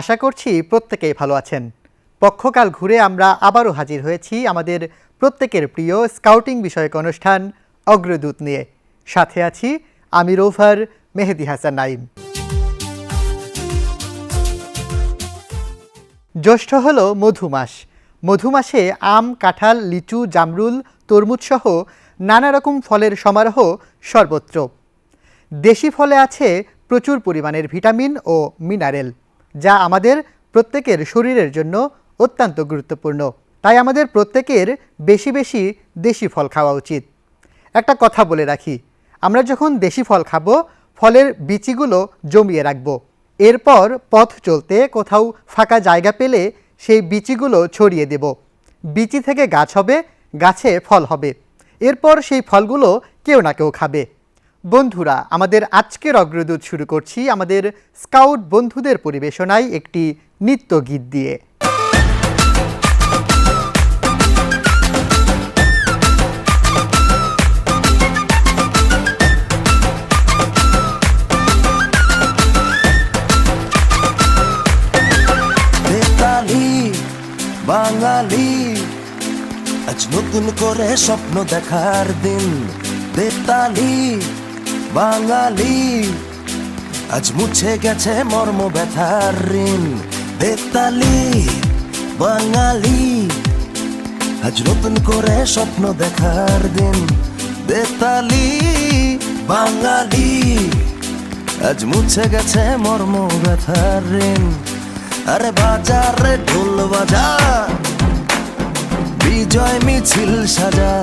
আশা করছি প্রত্যেকেই ভালো আছেন। পক্ষকাল ঘুরে আমরা আবারও হাজির হয়েছি আমাদের প্রত্যেকের প্রিয় স্কাউটিং বিষয়ক অনুষ্ঠান অগ্রদূত নিয়ে। সাথে আছি আমি রোভার মেহেদি হাসান নাইম জ্যৈষ্ঠ হল মধু মাস। মধু মাসে আম, কাঁঠাল, লিচু, জামরুল, তরমুজ সহ নানা রকম ফলের সমারোহ সর্বত্র। দেশি ফলে আছে প্রচুর পরিমাণের ভিটামিন ও মিনারেল। যা আমাদের প্রত্যেকের শরীরের জন্য অত্যন্ত গুরুত্বপূর্ণ। তাই আমাদের প্রত্যেকের বেশি বেশি দেশি ফল খাওয়া উচিত। একটা কথা বলে রাখি, আমরা যখন দেশি ফল খাব, ফলের বিচিগুলো জমিয়ে রাখব। এরপর পথ চলতে কোথাও ফাঁকা জায়গা পেলে সেই বিচিগুলো ছড়িয়ে দেব। বিচি থেকে গাছ হবে, গাছে ফল হবে। এরপর সেই ফলগুলো কেউ না কেউ খাবে। বন্ধুরা, আমাদের আজকের অগ্রদূত শুরু করছি আমাদের স্কাউট বন্ধুদের পরিবেশনায় একটি নৃত্য গীত দিয়ে। বাঙালি, আজ নতুন করে স্বপ্ন দেখার দিন। বেতালি বাঙালি। আজ মুছে গেছে মর্ম ব্যথার ঋণ। বেতালি, বাঙালি। আজ নতুন করে স্বপ্ন দেখার দিন। বেতালি, বাঙালি। আজ মুছে গেছে মর্ম ব্যথার ঋণ। আরে বাজারে ঢোল বাজা। বিজয় মিছিল সাজা।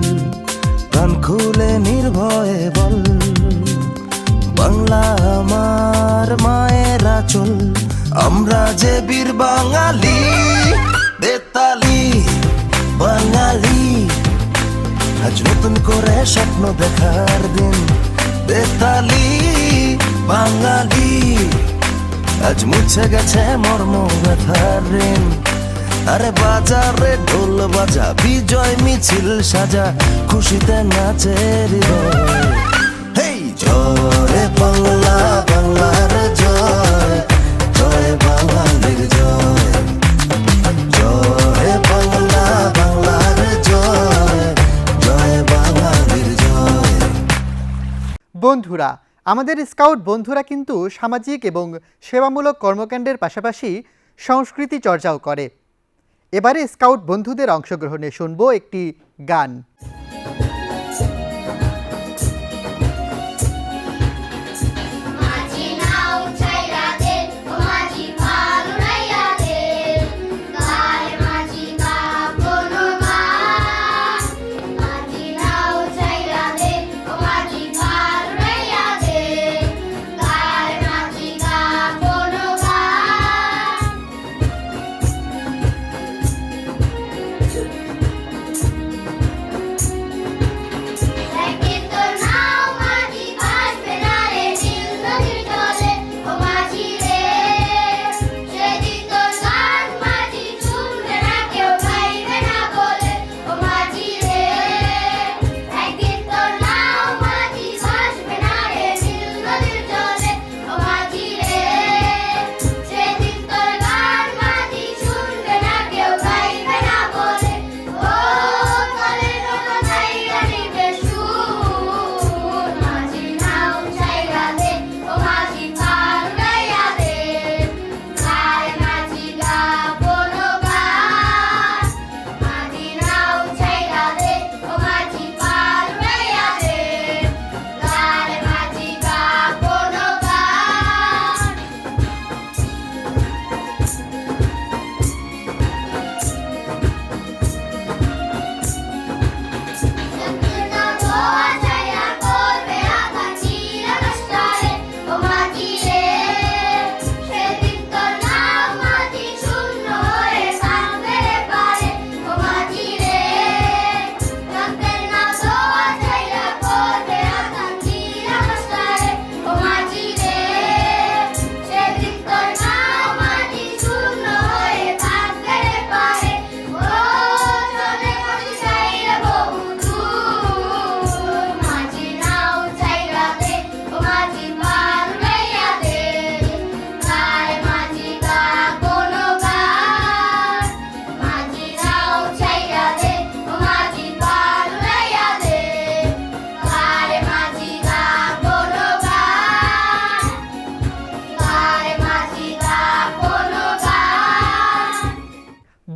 প্রাণ খুলে নির্ভয়ে বল, বাংলা আমার মায়ের আচল। আমরা যে বীর বাঙালি, বেতালি, বাঙালি। আজ নতুন করে স্বপ্ন দেখার দিন, বেতালি, বাঙালি। আজ মুছে গেছে মর্ম ব্যথার ঋণ। আরে বাজারে ঢোল বাজা, বিজয় মিছিল সাজা, খুশিতে নাচে জয় বাংলা, বাংলার জয় জয় বাঙালির জয়। জয় বাংলা, বাংলার জয় জয় বাঙালির জয়। বন্ধুরা, আমাদের স্কাউট বন্ধুরা কিন্তু সামাজিক এবং সেবামূলক কর্মকাণ্ডের পাশাপাশি সংস্কৃতি চর্চাও করে। এবারে স্কাউট বন্ধুদের অংশগ্রহণে শুনব একটি গান।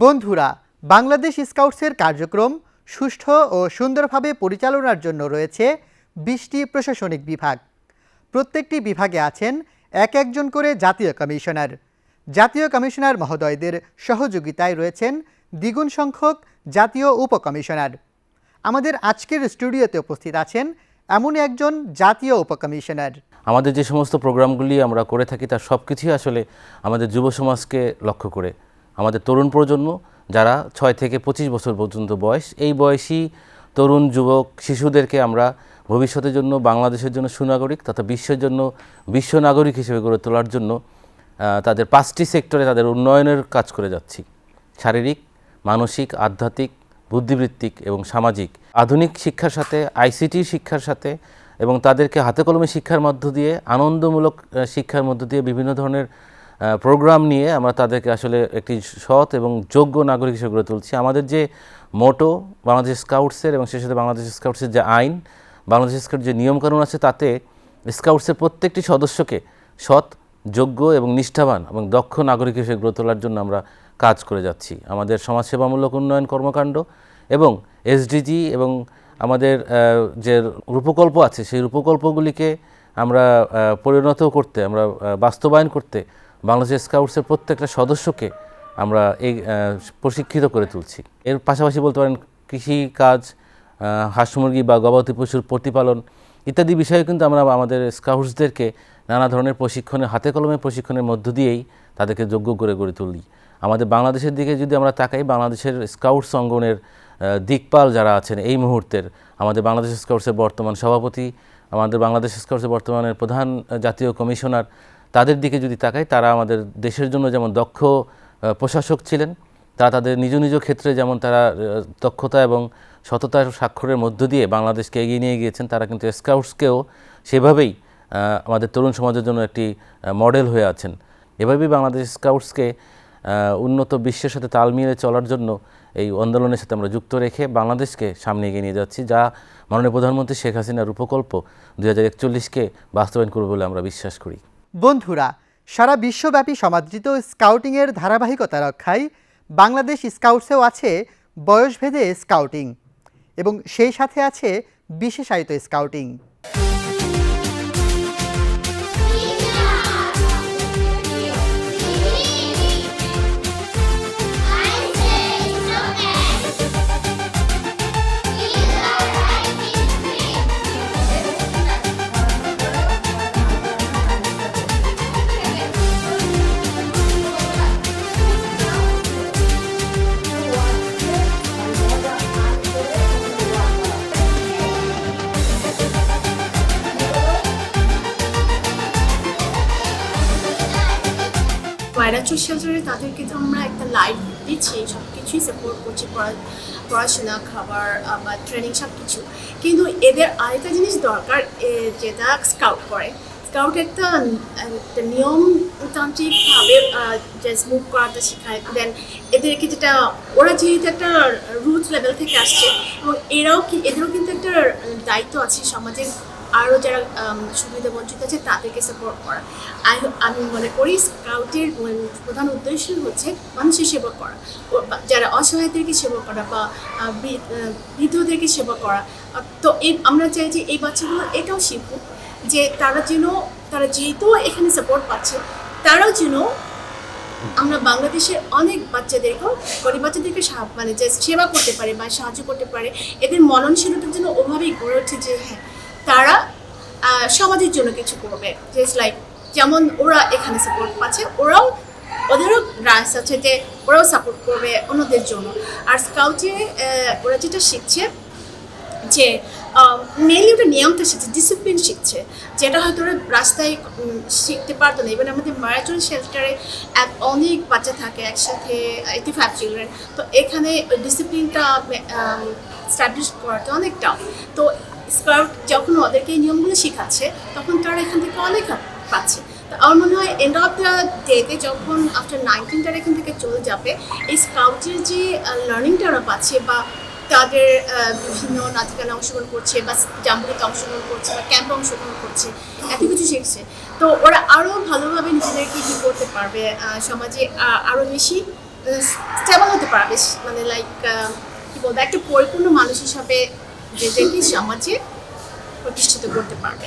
বন্ধুরা, বাংলাদেশ স্কাউটসের কার্যক্রম সুষ্ঠু ও সুন্দরভাবে পরিচালনার জন্য রয়েছে বিশটি প্রশাসনিক বিভাগ। প্রত্যেকটি বিভাগে আছেন এক একজন করে জাতীয় কমিশনার। জাতীয় কমিশনার মহোদয়দের সহযোগিতায় রয়েছেন দ্বিগুণ সংখ্যক জাতীয় উপকমিশনার। আমাদের আজকের স্টুডিওতে উপস্থিত আছেন এমন একজন জাতীয় উপকমিশনার। আমাদের যে সমস্ত প্রোগ্রামগুলি আমরা করে থাকি তার সব কিছুই আসলে আমাদের যুব সমাজকে লক্ষ্য করে আমাদের তরুণ প্রজন্ম, যারা ছয় থেকে পঁচিশ বছর পর্যন্ত বয়স, এই বয়সী তরুণ, যুবক, শিশুদেরকে আমরা ভবিষ্যতের জন্য, বাংলাদেশের জন্য সুনাগরিক তথা বিশ্বের জন্য বিশ্ব নাগরিক হিসেবে গড়ে তোলার জন্য তাদের পাঁচটি সেক্টরে তাদের উন্নয়নের কাজ করে যাচ্ছি। শারীরিক, মানসিক, আধ্যাত্মিক, বুদ্ধিবৃত্তিক এবং সামাজিক। আধুনিক শিক্ষার সাথে, আইসিটি শিক্ষার সাথে এবং তাদেরকে হাতে কলমে শিক্ষার মধ্য দিয়ে, আনন্দমূলক শিক্ষার মধ্য দিয়ে বিভিন্ন ধরনের প্রোগ্রাম নিয়ে আমরা তাদেরকে আসলে একটি সৎ এবং যোগ্য নাগরিক হিসেবে গড়ে তুলছি। আমাদের যে মোটো বাংলাদেশ স্কাউটসের এবং সেই সাথে বাংলাদেশ স্কাউটসের যে আইন, বাংলাদেশ স্কাউট যে নিয়মকানুন আছে, তাতে স্কাউটসের প্রত্যেকটি সদস্যকে সৎ, যোগ্য এবং নিষ্ঠাবান এবং দক্ষ নাগরিক হিসেবে গড়ে তোলার জন্য আমরা কাজ করে যাচ্ছি। আমাদের সমাজসেবামূলক উন্নয়ন কর্মকাণ্ড এবং এসডিজি এবং আমাদের যে রূপকল্প আছে, সেই রূপকল্পগুলিকে আমরা পরিণত করতে, আমরা বাস্তবায়ন করতে বাংলাদেশ স্কাউটসের প্রত্যেকটা সদস্যকে আমরা এই প্রশিক্ষিত করে তুলছি। এর পাশাপাশি বলতে পারেন কৃষি কাজ হাঁস মুরগি বা গবাদি পশুর প্রতিপালন ইত্যাদি বিষয়ে কিন্তু আমরা আমাদের স্কাউটসদেরকে নানা ধরনের প্রশিক্ষণে, হাতে কলমে প্রশিক্ষণের মধ্য দিয়েই তাদেরকে যোগ্য করে গড়ে তুলি। আমাদের বাংলাদেশের দিকে যদি আমরা তাকাই, বাংলাদেশের স্কাউটস অঙ্গনের দিকপাল যারা আছেন এই মুহূর্তের, আমাদের বাংলাদেশ স্কাউটসের বর্তমান সভাপতি, আমাদের বাংলাদেশ স্কাউটসের বর্তমানের প্রধান জাতীয় কমিশনার তাদের দিকে যদি তাকাই, তারা আমাদের দেশের জন্য যেমন দক্ষ প্রশাসক ছিলেন তারা তাদের নিজ নিজ ক্ষেত্রে যেমন তারা দক্ষতা এবং সততার স্বাক্ষরের মধ্য দিয়ে বাংলাদেশকে এগিয়ে নিয়ে গিয়েছেন, তারা কিন্তু স্কাউটসকেও সেভাবেই আমাদের তরুণ সমাজের জন্য একটি মডেল হয়ে আছেন। এভাবেই বাংলাদেশ স্কাউটসকে উন্নত বিশ্বের সাথে তাল মিলিয়ে চলার জন্য এই আন্দোলনের সাথে আমরা যুক্ত রেখে বাংলাদেশকে সামনে এগিয়ে নিয়ে যাচ্ছি, যা মাননীয় প্রধানমন্ত্রী শেখ হাসিনার উপকল্প দু হাজার একচল্লিশকে বাস্তবায়ন করবে বলে আমরা বিশ্বাস করি। বন্ধুরা, সারা বিশ্বব্যাপী সমাদৃত স্কাউটিংয়ের ধারাবাহিকতা রক্ষায় বাংলাদেশ স্কাউটসেও আছে বয়সভেদে স্কাউটিং এবং সেই সাথে আছে বিশেষায়িত স্কাউটিং। পড়াশোনা, খাবার আমার ট্রেনিং সব কিছু কিন্তু এদের আরেকটা জিনিস দরকার যেটা স্কাউট করে। স্কাউট একটা একটা নিয়মতান্ত্রিকভাবে জাস্ট মুভ করাটা শেখায়। দেন এদেরকে যেটা, ওরা যেহেতু একটা রুট লেভেল থেকে আসছে, এবং এরাও কি, এদেরও কিন্তু একটা দায়িত্ব আছে সমাজের আরও যারা সুবিধা বঞ্চিত আছে, তাদেরকে সাপোর্ট করা। আমি মনে করি স্কাউটের প্রধান উদ্দেশ্য হচ্ছে মানুষের সেবা করা। যারা অসহায়দেরকে সেবা করা বা বৃদ্ধদেরকে সেবা করা তো এই, আমরা চাই যে এই বাচ্চাগুলো এটাও শিখুক যে তারা যেন, তারা যেহেতু এখানে সাপোর্ট পাচ্ছে, তারাও যেন আমরা বাংলাদেশের অনেক বাচ্চাদেরকেও, গরিব বাচ্চাদেরকে মানে যে সেবা করতে পারে বা সাহায্য করতে পারে, এদের মননশীলতার জন্য ওভাবেই গড়ে ওঠে যে হ্যাঁ তারা সমাজের জন্য কিছু করবে। জাস্ট লাইক যেমন ওরা এখানে সাপোর্ট পাচ্ছে, ওরাও ওদেরও রাইস আছে যে ওরাও সাপোর্ট করবে অন্যদের জন্য। আর স্কাউটে ওরা যেটা শিখছে যে মেনলি ওটা নিয়মটা শিখছে ডিসিপ্লিন শিখছে। যেটা হয়তো ওরা রাস্তায় শিখতে পারতো না। এবার আমাদের মারাচুর শেল্টারে এক অনেক বাচ্চা থাকে একসাথে এইটি ফাইভ চিলড্রেন তো এখানে ডিসিপ্লিনটা স্ট্যাবলিশ করাটা অনেক টাফ তো স্কাউট যখন ওদেরকে এই নিয়মগুলো শেখাচ্ছে, তখন তারা এখান থেকে অনেক পাচ্ছে। তো আমার মনে হয় এন্ড অফ দ্য ডেতে যখন আফটার নাইনটিনটার এখান থেকে চলে যাবে, এই স্কাউটের যে লার্নিংটা ওরা পাচ্ছে বা তাদের বিভিন্ন নাটিকানে অংশগ্রহণ করছে বা জাম্বুরিতে অংশগ্রহণ করছে বা ক্যাম্পে অংশগ্রহণ করছে, এত কিছু শিখছে। তো ওরা আরও ভালোভাবে নিজেদেরকে কী করতে পারবে সমাজে আরও বেশি স্টেবল হতে পারবে মানে লাইক কী বলব, একটা পরিপূর্ণ মানুষ হিসাবে নিজেকে সমাজে প্রতিষ্ঠিত করতে পারবে।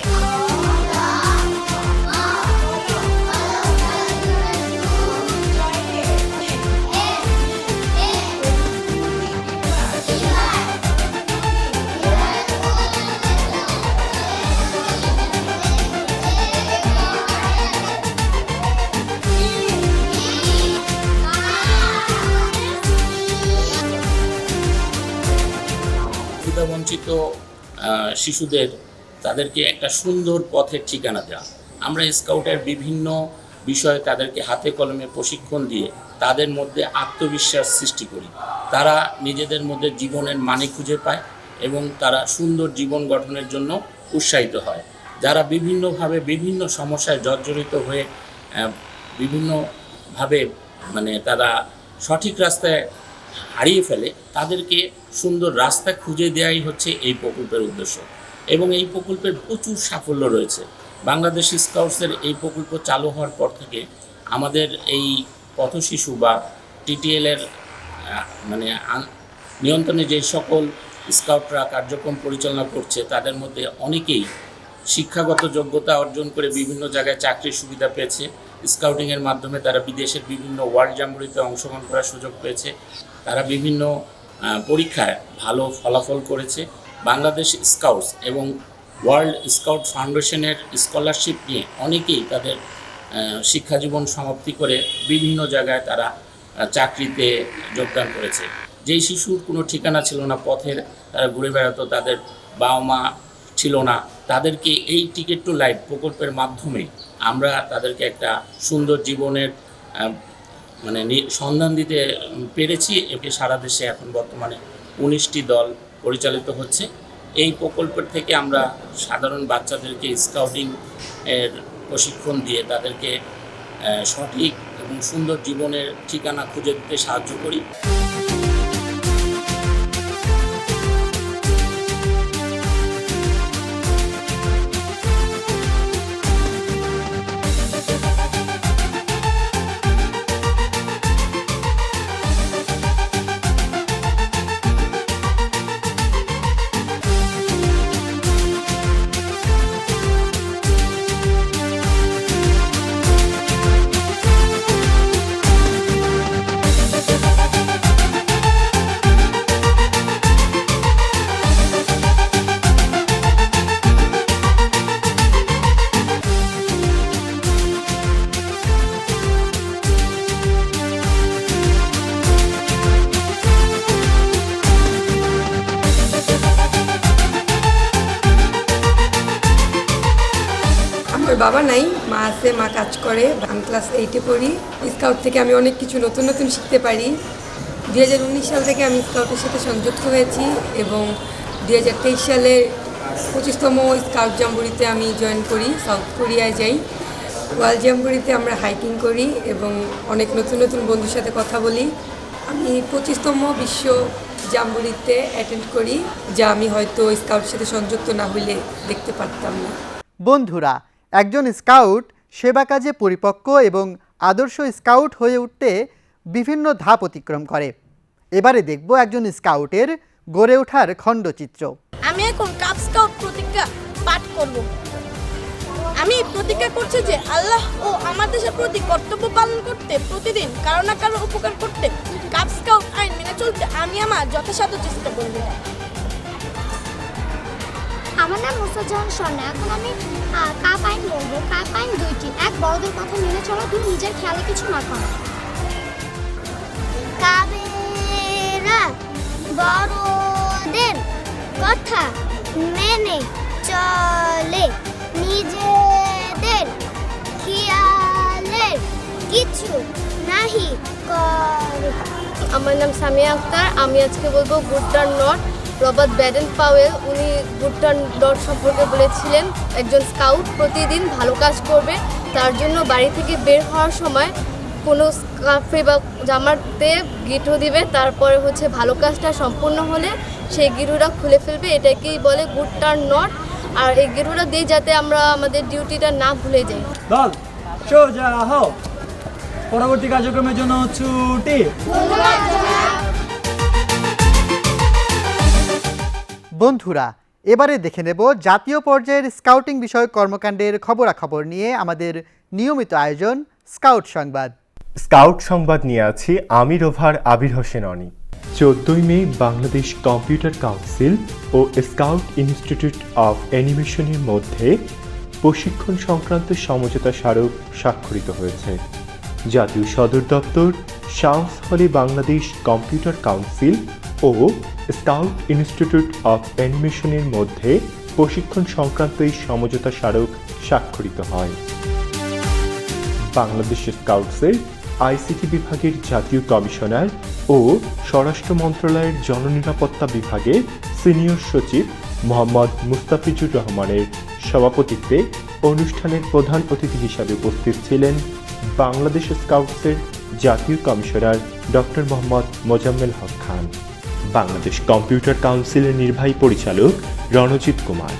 শিশুদের, তাদেরকে একটা সুন্দর পথের ঠিকানা দেওয়া আমরা স্কাউটের বিভিন্ন বিষয়ে তাদেরকে হাতে কলমে প্রশিক্ষণ দিয়ে তাদের মধ্যে আত্মবিশ্বাস সৃষ্টি করি। তারা নিজেদের মধ্যে জীবনের মানে খুঁজে পায় এবং তারা সুন্দর জীবন গঠনের জন্য উৎসাহিত হয়। যারা বিভিন্নভাবে বিভিন্ন সমস্যায় জর্জরিত হয়ে বিভিন্নভাবে মানে তারা সঠিক রাস্তায় হারিয়ে ফেলে তাদেরকে সুন্দর রাস্তা খুঁজে দেওয়াই হচ্ছে এই প্রকল্পের উদ্দেশ্য। এবং এই প্রকল্পের প্রচুর সাফল্য রয়েছে। বাংলাদেশ স্কাউটসের এই প্রকল্প চালু হওয়ার পর থেকে আমাদের এই পথশিশু বা টিটিএলের মানে নিয়ন্ত্রণে যে সকল স্কাউটরা কার্যক্রম পরিচালনা করছে, তাদের মধ্যে অনেকেই শিক্ষাগত যোগ্যতা অর্জন করে বিভিন্ন জায়গায় চাকরির সুবিধা পেয়েছে। স্কাউটিংয়ের মাধ্যমে তারা বিদেশের বিভিন্ন ওয়ার্ল্ড জাম্বুরিতে অংশগ্রহণ করার সুযোগ পেয়েছে। তারা বিভিন্ন পরীক্ষায় ভালো ফলাফল করেছে। বাংলাদেশ স্কাউটস এবং ওয়ার্ল্ড স্কাউট ফাউন্ডেশনের স্কলারশিপ নিয়ে অনেকেই তাদের শিক্ষাজীবন সমাপ্তি করে বিভিন্ন জায়গায় তারা চাকরিতে যোগদান করেছে। যেই শিশুর কোনো ঠিকানা ছিল না পথের তারা ঘুরে বেড়াতো, তাদের বাবা মা ছিল না, তাদেরকে এই টিকিট টু লাইফ প্রকল্পের মাধ্যমে আমরা তাদেরকে একটা সুন্দর জীবনের মানে সন্ধান দিতে পেরেছি একে সারা দেশে এখন বর্তমানে উনিশটি দল পরিচালিত হচ্ছে। এই প্রকল্পের থেকে আমরা সাধারণ বাচ্চাদেরকে স্কাউটিং এর প্রশিক্ষণ দিয়ে তাদেরকে সঠিক এবং সুন্দর জীবনের ঠিকানা খুঁজে দিতে সাহায্য করি। মা মা কাজ করে, আমি ক্লাস এইটে পড়ি। স্কাউট থেকে আমি অনেক কিছু নতুন নতুন শিখতে পারি। দুই হাজার উনিশ সাল থেকে আমি স্কাউটের সাথে সংযুক্ত হয়েছি এবং দুই হাজার তেইশ সালে পঁচিশতম স্কাউট জাম্বুরিতে আমি জয়েন করি সাউথ কোরিয়ায় যাই। ওয়ার্ল্ড জাম্বুরিতে আমরা হাইকিং করি এবং অনেক নতুন নতুন বন্ধুর সাথে কথা বলি। আমি পঁচিশতম বিশ্ব জাম্বুরিতে অ্যাটেন্ড করি, যা আমি হয়তো স্কাউটের সাথে সংযুক্ত না হইলে দেখতে পারতাম না। বন্ধুরা, একজন স্কাউট সেবা কাজে পরিপক্ক এবং আদর্শ স্কাউট হয়ে উঠতে বিভিন্ন ধাপ অতিক্রম করে। এবারে দেখব একজন স্কাউটের গড়ে ওঠার খণ্ডচিত্র। আমি এখন কাপ স্কাউট প্রতিজ্ঞা পাঠ করব। আমি প্রতিজ্ঞা করছি যে আল্লাহ ও আমার দেশের প্রতি কর্তব্য পালন করতে প্রতিদিন কারও না কারও উপকার করতে কাপ স্কাউট আইন মেনে চলতে আমি আমার যথাসাধ্য চেষ্টা করব। আমার নাম মুস্তাজাহান স্বর্ণা এখন আমি কাপ আইন বলব কাপ আইন দুইটি। এক, বড়দের কথা মেনে চলো। দুই, নিজের খেয়ালে কিছু না করো। কাবেরা বড়দের কথা মেনে চলে। নিজেদের খেয়ালে কিছু নাহি করে। আমার নাম সামিয়া আক্তার। আমি আজকে বলব গুডটার নট রবার্ট ব্যাডেন পাওয়েল উনি গুডটার ডট সম্পর্কে বলেছিলেন একজন স্কাউট প্রতিদিন ভালো কাজ করবে তার জন্য বাড়ি থেকে বের হওয়ার সময় কোনো স্কার্ফে বা জামাতে গিটু দিবে তারপরে হচ্ছে ভালো কাজটা সম্পূর্ণ হলে সেই গিরুটা খুলে ফেলবে। এটাকেই বলে গুড টার্ন নট। আর এই গিরুটা দিয়ে যাতে আমরা আমাদের ডিউটিটা না ভুলে যাই। দল সোজা হও পরবর্তী কার্যক্রমের জন্য ছুটি বন্ধুরা এবারে দেখে নেব জাতীয় পর্যায়ের স্কাউটিং বিষয়ক কর্মকাণ্ডের খবরাখবর নিয়ে আমাদের নিয়মিত আয়োজন স্কাউট সংবাদ। স্কাউট সংবাদ নিয়ে আছি আমি রোভার আবির হোসেন অনি। চোদ্দই মে বাংলাদেশ কম্পিউটার কাউন্সিল ও স্কাউট ইনস্টিটিউট অফ অ্যানিমেশনের মধ্যে প্রশিক্ষণ সংক্রান্ত সমঝোতা স্মারক স্বাক্ষরিত হয়েছে। জাতীয় সদর দপ্তর শামস হলে বাংলাদেশ কম্পিউটার কাউন্সিল ও স্কাউট ইনস্টিটিউট অফ অ্যানিমেশনের মধ্যে প্রশিক্ষণ সংক্রান্ত এই সমঝোতা স্মারক স্বাক্ষরিত হয়। বাংলাদেশ স্কাউটসের আইসিটি বিভাগের জাতীয় কমিশনার ও স্বরাষ্ট্র মন্ত্রণালয়ের জননিরাপত্তা বিভাগের সিনিয়র সচিব মোহাম্মদ মুস্তাফিজুর রহমানের সভাপতিত্বে অনুষ্ঠানের প্রধান অতিথি হিসাবে উপস্থিত ছিলেন বাংলাদেশ স্কাউটসের জাতীয় commissioner doctor Mohammad Mozammel Haque Khan. Bangladesh computer কাউন্সিলের নির্বাহী পরিচালক রণজিৎ কুমার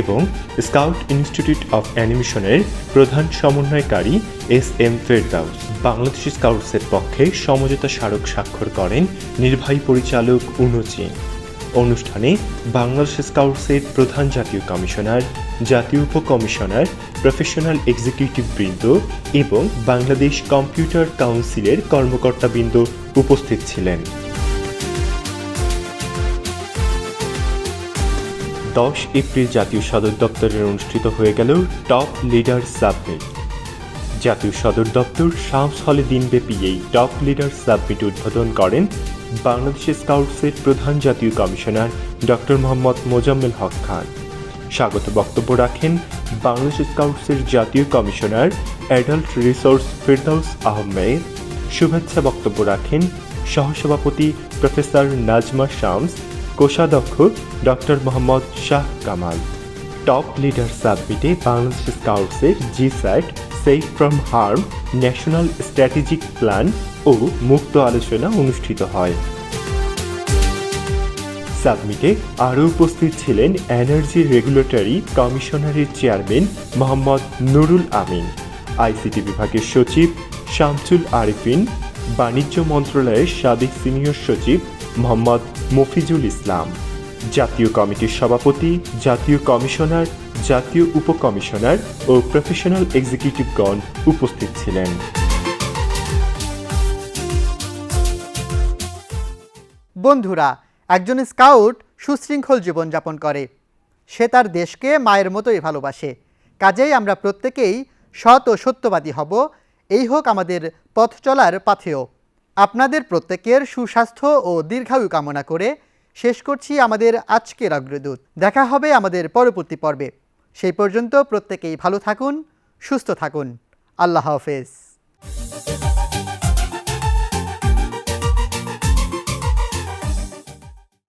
এবং স্কাউট ইনস্টিটিউট অফ অ্যানিমেশনের প্রধান সমন্বয়কারী এস এম ফেরদাউস। বাংলাদেশ স্কাউটসের পক্ষে সমঝোতা স্মারক স্বাক্ষর করেন নির্বাহী পরিচালক উনচিন অনুষ্ঠানে বাংলাদেশ স্কাউটসের প্রধান জাতীয় কমিশনার, জাতীয় উপকমিশনার, প্রফেশনাল এক্সিকিউটিভ বৃন্দ এবং বাংলাদেশ কম্পিউটার কাউন্সিলের কর্মকর্তাবৃন্দ উপস্থিত ছিলেন। দশ এপ্রিল জাতীয় সদর দপ্তরে অনুষ্ঠিত হয়ে গেল টপ লিডার সাবমিট। জাতীয় সদর দপ্তর শামস হলে দিনব্যাপী এই টপ লিডার সাবমিট উদ্বোধন করেন বাংলাদেশ স্কাউটসের প্রধান জাতীয় কমিশনার ডক্টর মোহাম্মদ মোজাম্মেল হক খান। স্বাগত বক্তব্য রাখেন বাংলাদেশ স্কাউটসের জাতীয় commissioner adult resource Firdaus Ahmed. শুভেচ্ছা বক্তব্য রাখেন সহসভাপতি প্রফেসর নাজমা শামস কোষাধ্যক্ষ doctor Mohammad Shah Kamal. Top leader সাবমিটে বাংলাদেশ স্কাউটসের জি স্যাট safe from harm national strategic plan ও মুক্ত আলোচনা অনুষ্ঠিত হয়। সাবমিটে আরও উপস্থিত ছিলেন এনার্জি রেগুলেটরি কমিশনারের চেয়ারম্যান মোহাম্মদ নুরুল আমিন, আইসিটি বিভাগের সচিব শামসুল আরিফিন, বাণিজ্য মন্ত্রণালয়ের সাবেক সিনিয়র সচিব মোহাম্মদ মফিজুল ইসলাম। জাতীয় কমিটির সভাপতি, জাতীয় কমিশনার, জাতীয় উপকমিশনার ও প্রফেশনাল এক্সিকিউটিভগণ উপস্থিত ছিলেন। বন্ধুরা, একজন স্কাউট সুশৃঙ্খল জীবনযাপন করে। সে তার দেশকে মায়ের মতোই ভালোবাসে। কাজেই আমরা প্রত্যেকেই সৎ ও সত্যবাদী হব। এই হোক আমাদের পথ চলার পাথেয়। আপনাদের প্রত্যেকের সুস্বাস্থ্য ও দীর্ঘায়ু কামনা করে শেষ করছি আমাদের আজকের অগ্রদূত। দেখা হবে আমাদের পরবর্তী পর্বে। সেই পর্যন্ত প্রত্যেকেই ভালো থাকুন, সুস্থ থাকুন। আল্লাহ হাফেজ।